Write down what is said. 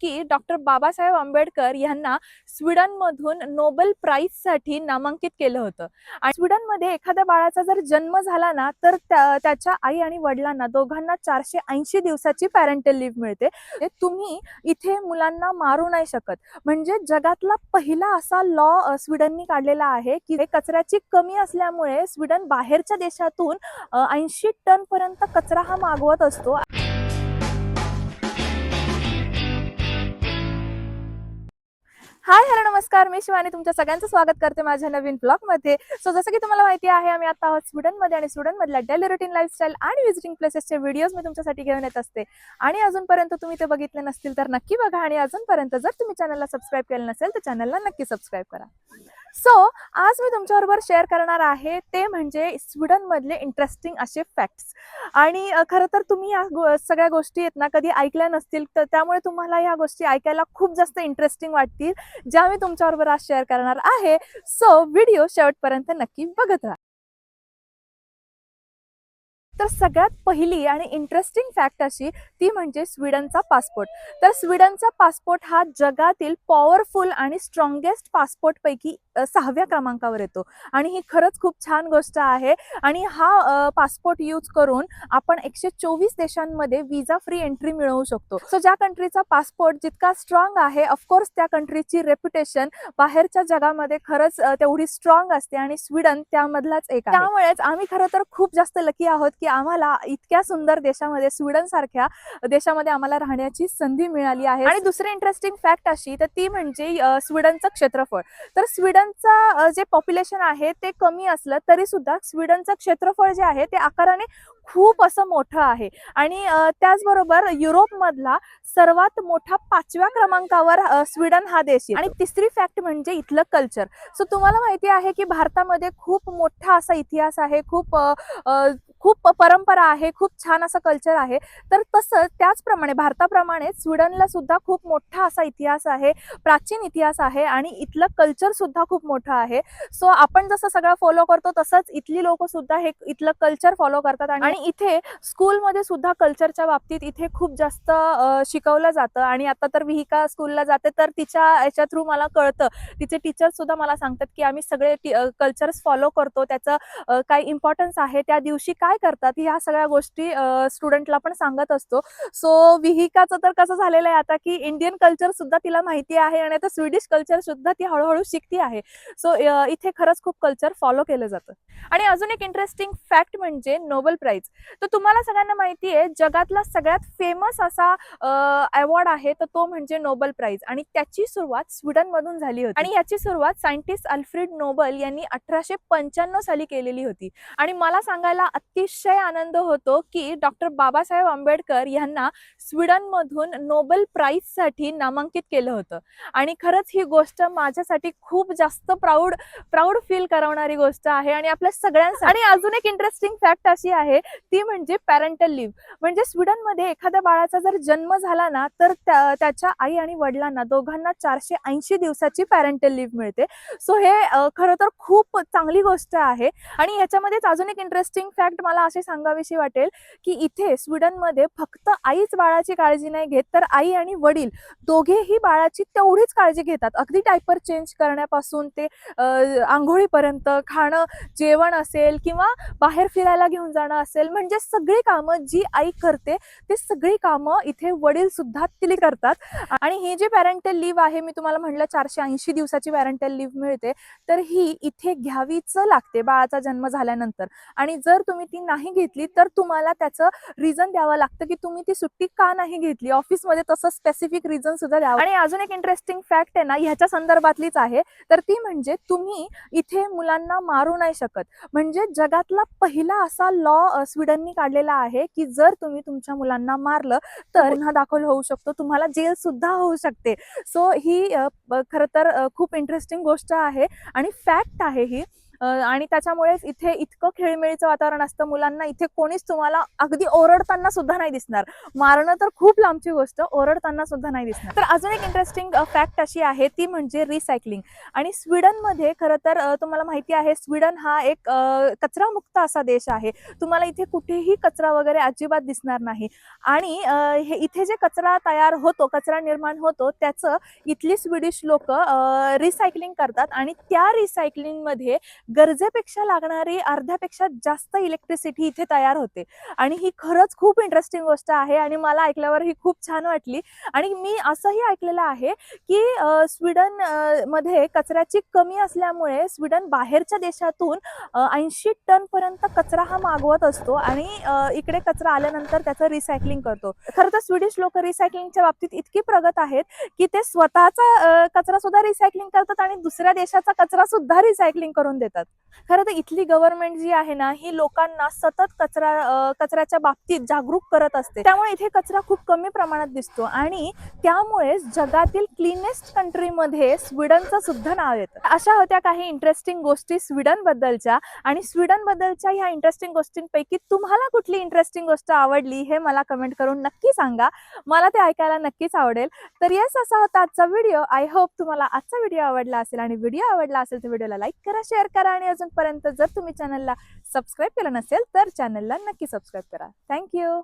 की डॉक्टर बाबासाहेब आंबेडकर यांना स्वीडनमधून नोबेल प्राईजसाठी नामांकित केलं होतं. आणि स्वीडनमध्ये एखाद्या बाळाचा जर जन्म झाला ना तर त्या- त्याच्या आई आणि वडिलांना दोघांना चारशे ऐंशी दिवसाची पॅरेंटल लिव्ह मिळते. म्हणजे तुम्ही इथे मुलांना मारू नाही शकत. म्हणजे जगातला पहिला असा लॉ स्वीडननी काढलेला आहे की कचऱ्याची कमी असल्यामुळे स्वीडन बाहेरच्या देशातून ऐंशी टन पर्यंत कचरा हा मागवत असतो. हाय हॅलो नमस्कार. मी शिवानी. तुमच्या सगळ्यांचं स्वागत करते माझ्या नवीन ब्लॉगमध्ये सो जसं की तुम्हाला माहिती आहे आम्ही आता आहोत स्वीडनमध्ये आणि स्वीडन मधल्या डेली रुटीन लाईफस्टाईल आणि व्हिजिटिंग प्लेसेसचे व्हिडिओज मी तुमच्यासाठी घेऊन येत असते. आणि अजूनपर्यंत तुम्ही ते बघितले नसतील तर नक्की बघा आणि अजूनपर्यंत जर तुम्ही चॅनलला सबस्क्राईब केलं नसेल तर चॅनलला नक्की सबस्क्राईब करा. सो आज मी तुमच्याबरोबर शेअर करणार आहे ते म्हणजे स्वीडनमधले इंटरेस्टिंग असे फॅक्ट्स आणि खरं तर तुम्ही या गो- सगळ्या गोष्टी आहेत ना कधी ऐकल्या नसतील तर त्यामुळे तुम्हाला ह्या गोष्टी ऐकायला खूप जास्त इंटरेस्टिंग वाटतील ज्या मी तुमच्याबरोबर आज शेअर करणार आहे. सो व्हिडिओ शेवटपर्यंत नक्की बघत राहा. तर सगळ्यात पहिली आणि इंटरेस्टिंग फॅक्ट अशी ती म्हणजे स्वीडनचा पासपोर्ट तर स्वीडनचा पासपोर्ट हा जगातील पॉवरफुल आणि स्ट्रॉंगेस्ट पासपोर्ट पैकी सहाव्या क्रमांकावर येतो. आणि ही खरंच खूप छान गोष्ट आहे. आणि हा पासपोर्ट यूज करून आपण एकशे चोवीस देशांमध्ये विजा फ्री एंट्री मिळवू शकतो. सो ज्या कंट्रीचा पासपोर्ट जितका स्ट्रॉंग आहे ऑफकोर्स त्या कंट्रीची रेप्युटेशन बाहेरच्या जगामध्ये खरंच तेवढी स्ट्रॉंग असते आणि स्वीडन त्यामधलाच एक त्यामुळेच आम्ही खरं तर खूप जास्त लकी आहोत की आम्हाला इतक्या सुंदर देशामध्ये स्वीडन सारख्या देशामध्ये आम्हाला राहण्याची संधी मिळाली आहे. आणि दुसरी इंटरेस्टिंग फॅक्ट अशी तर ती म्हणजे स्वीडनचं क्षेत्रफळ. तर स्वीडनचं जे पॉप्युलेशन आहे ते कमी असलं तरी सुद्धा स्वीडनचं क्षेत्रफळ जे आहे ते आकाराने खूप असं मोठं आहे. आणि त्याचबरोबर युरोपमधला सर्वात मोठा पाचव्या क्रमांकावर स्वीडन हा देश आहे आणि तिसरी फॅक्ट म्हणजे इथलं कल्चर सो तुम्हाला माहिती आहे की भारतामध्ये खूप मोठा असा इतिहास आहे खूप खूप परंपरा आहे खूप छान असं कल्चर आहे. तर तसंच त्याचप्रमाणे भारताप्रमाणे स्वीडनला सुद्धा खूप मोठा असा इतिहास आहे प्राचीन इतिहास आहे आणि इथलं कल्चर सुद्धा खूप मोठं आहे. सो आपण जसं सगळं फॉलो करतो तसंच इथली लोक सुद्धा हे इथलं कल्चर फॉलो करतात आणि इथे स्कूलमध्ये सुद्धा कल्चरच्या बाबतीत इथे खूप जास्त शिकवलं जातं आणि आता तर विहिका स्कूलला जाते तर तिच्या याच्या थ्रू मला कळतं. तिचे टीचर सुद्धा मला सांगतात की आम्ही सगळे कल्चर्स फॉलो करतो त्याचं काय इम्पॉर्टन्स आहे त्या दिवशी काय करतात ह्या सगळ्या गोष्टी स्टुडंटला पण सांगत असतो. सो विहिकाचं तर कसं झालेलं आहे आता की इंडियन कल्चर सुद्धा तिला माहिती आहे आणि आता स्वीडिश कल्चर सुद्धा ती हळूहळू शिकती आहे. सो इथे खरंच खूप कल्चर फॉलो केलं जातं. आणि अजून एक इंटरेस्टिंग फॅक्ट म्हणजे नोबेल प्राईज तर तुम्हाला सगळ्यांना माहिती आहे जगातला सगळ्यात फेमस असा अवॉर्ड आहे तर तो म्हणजे नोबेल प्राईज आणि त्याची सुरुवात स्वीडन मधून झाली होती. आणि याची सुरुवात सायंटिस्ट अल्फ्रेड नोबल यांनी अठराशे पंच्याण्णव साली केलेली होती. आणि मला सांगायला अतिशय आनंद होतो की डॉक्टर बाबासाहेब आंबेडकर यांना स्वीडनमधून नोबेल प्राईजसाठी नामांकित केलं होतं. आणि खरंच ही गोष्ट माझ्यासाठी खूप जास्त प्राऊड प्राऊड फील करवणारी गोष्ट आहे आणि आपल्या सगळ्यांसाठी. आणि अजून एक इंटरेस्टिंग फॅक्ट अशी आहे ती म्हणजे पॅरेंटल लिव्ह म्हणजे स्वीडनमध्ये एखाद्या बाळाचा जर जन्म झाला ना तर त्या- त्याच्या आई आणि वडिलांना दोघांना चारशे ऐंशी दिवसाची पॅरेंटल लिव्ह मिळते. सो हे खरं तर खूप चांगली गोष्ट आहे. आणि ह्याच्यामध्येच अजून एक इंटरेस्टिंग फॅक्ट मला असे सांगावीशी वाटेल की इथे स्वीडनमध्ये फक्त आईच बाळाची काळजी नाही घेत तर आई आणि वडील दोघेही बाळाची तेवढीच काळजी घेतात. अगदी डायपर चेंज करण्यापासून ते आंघोळीपर्यंत खाणं जेवण असेल किंवा बाहेर फिरायला घेऊन जाणं असेल म्हणजे सगळी कामं जी आई करते ते सगळी कामं इथे वडील सुद्धा तिली करतात. आणि ही जी पॅरेंटल लिव्ह आहे मी तुम्हाला म्हटलं चारशे ऐंशी दिवसाची पॅरेंटल लिव्ह मिळते तर ही इथे घ्यावीच लागते बाळाचा जन्म झाल्यानंतर. आणि जर तुम्ही ती नाही घेतली तर तुम्हाला त्याचं रिझन द्यावं लागतं की तुम्ही ती सुट्टी का नाही घेतली? ऑफिसमध्ये तसं स्पेसिफिक रिझन सुद्धा द्यावं आणि अजून एक इंटरेस्टिंग फॅक्ट आहे ना ह्याच्या संदर्भातलीच आहे. तर ती म्हणजे तुम्ही इथे मुलांना मारू नाही शकत. म्हणजे जगातला पहिला असा लॉ स्वीडननी काढलेला आहे की जर तुम्ही तुमच्या मुलांना मारलं तर गुन्हा दाखल होऊ शकतो तुम्हाला जेल सुद्धा होऊ शकते. सो ही खरं तर खूप इंटरेस्टिंग गोष्ट आहे. आणि फॅक्ट आहे ही आणि त्याच्यामुळेच इथे इतकं खेळीमेळीचं वातावरण असतं मुलांना. इथे कोणीच तुम्हाला अगदी ओरडताना सुद्धा नाही दिसणार. मारणं तर खूप लांबची गोष्ट ओरडताना सुद्धा नाही दिसणार. तर अजून एक इंटरेस्टिंग फॅक्ट अशी आहे ती म्हणजे रिसायकलिंग आणि स्वीडनमध्ये खरं तर तुम्हाला माहिती आहे स्वीडन हा एक कचरामुक्त असा देश आहे. तुम्हाला इथे कुठेही कचरा वगैरे अजिबात दिसणार नाही. आणि हे इथे जे कचरा तयार होतो कचरा निर्माण होतो त्याचं इथली स्वीडिश लोक रिसायकलिंग करतात. आणि त्या रिसायकलिंगमध्ये गरजेपेक्षा लागणारी अर्ध्यापेक्षा जास्त इलेक्ट्रिसिटी इथे तयार होते. आणि ही खरंच खूप इंटरेस्टिंग गोष्ट आहे आणि मला ऐकल्यावर ही खूप छान वाटली. आणि मी असंही ऐकलेलं आहे की स्वीडनमध्ये कचऱ्याची कमी असल्यामुळे स्वीडन बाहेरच्या देशातून ऐंशी टन पर्यंत कचरा हा मागवत असतो आणि इकडे कचरा आल्यानंतर त्याचं रिसायकलिंग करतो. खरं तर स्वीडिश लोक रिसायकलिंगच्या बाबतीत इतकी प्रगत आहेत की ते स्वतःचा कचरा सुद्धा रिसायकलिंग करतात आणि दुसऱ्या देशाचा कचरा सुद्धा रिसायकलिंग करून देतात. खरं तर इथली गव्हर्नमेंट जी आहे ना ही लोकांना सतत कचरा कचऱ्याच्या बाबतीत जागरूक करत असते. त्यामुळे इथे कचरा खूप कमी प्रमाणात दिसतो आणि त्यामुळेच जगातील क्लीनेस्ट कंट्रीमध्ये स्वीडनचं सुद्धा नाव येतं. अशा होत्या काही इंटरेस्टिंग गोष्टी स्वीडन बद्दलच्या आणि स्वीडन बद्दलच्या ह्या इंटरेस्टिंग गोष्टींपैकी तुम्हाला कुठली इंटरेस्टिंग गोष्ट आवडली हे मला कमेंट करून नक्की सांगा. मला ते ऐकायला नक्कीच आवडेल. तर येस असा होता आजचा व्हिडिओ आय होप तुम्हाला आजचा व्हिडिओ आवडला असेल आणि व्हिडिओ आवडला असेल तर व्हिडिओला लाईक करा शेअर करा आणि अजूनपर्यंत जर तुम्ही चॅनलला सबस्क्राईब केलं नसेल तर चॅनलला नक्की सबस्क्राईब करा. थँक्यू